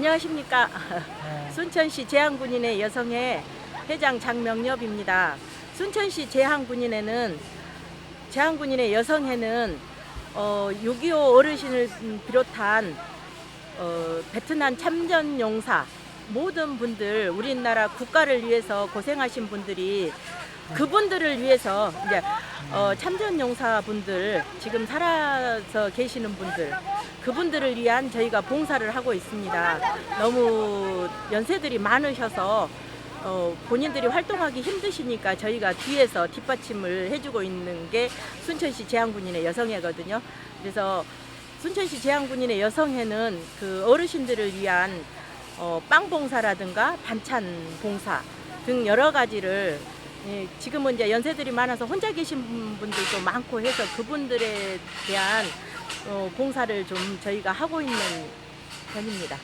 안녕하십니까. 네. 순천시 제한군인의 여성회 회장 장명엽입니다. 순천시 제한군인회는 제한군인의 여성회는 어, 6.25 어르신을 음, 비롯한 어, 베트남 참전 용사 모든 분들 우리나라 국가를 위해서 고생하신 분들이 그분들을 위해서 이제 어, 참전용사 분들 지금 살아서 계시는 분들 그분들을 위한 저희가 봉사를 하고 있습니다. 너무 연세들이 많으셔서 어, 본인들이 활동하기 힘드시니까 저희가 뒤에서 뒷받침을 해주고 있는 게 순천시 제한군인의 여성회거든요. 그래서 순천시 제한군인의 여성회는 그 어르신들을 위한 어, 빵 봉사라든가 반찬 봉사 등 여러 가지를 예, 지금은 이제 연세들이 많아서 혼자 계신 분들도 많고 해서 그분들에 대한 어, 봉사를 좀 저희가 하고 있는 편입니다.